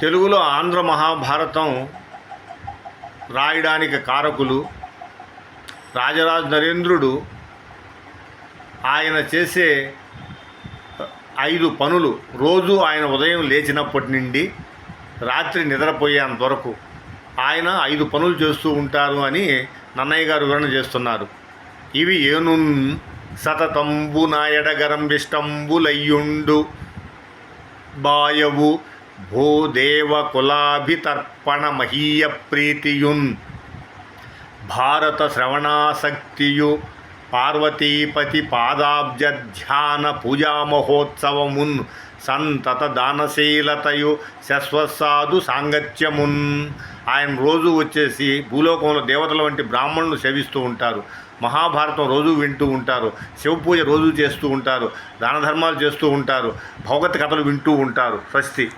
తెలుగులో ఆంధ్ర మహాభారతం రాయడానికి కారకులు రాజరాజ నరేంద్రుడు ఆయన చేసే ఐదు పనులు. రోజు ఆయన ఉదయం లేచినప్పటి నుండి రాత్రి నిద్రపోయేంత వరకు ఆయన ఐదు పనులు చేస్తూ ఉంటారు అని నన్నయ్య గారు వివరణ చేస్తున్నారు. ఇవి ఏను సతతంబు నాయడగరం విష్టంబులయ్యుండు. బాయవు భూదేవ కులాభితర్పణ మహీయ ప్రీతియున్ భారత శ్రవణాసక్తియు పార్వతీపతి పాదాబ్జ ధ్యాన పూజా మహోత్సవమున్ సంతత దానశీలతయు శశ్వసాధు సాంగత్యమున్ ఆయన రోజు వచ్చేసి భూలోకంలో దేవతల వంటి బ్రాహ్మణులు సేవిస్తూ ఉంటారు. మహాభారతం రోజు వింటూ ఉంటారు. శివపూజ రోజు చేస్తూ ఉంటారు. దాన ధర్మాలు చేస్తూ ఉంటారు. భగవత్ కథలు వింటూ ఉంటారు. స్వస్తి.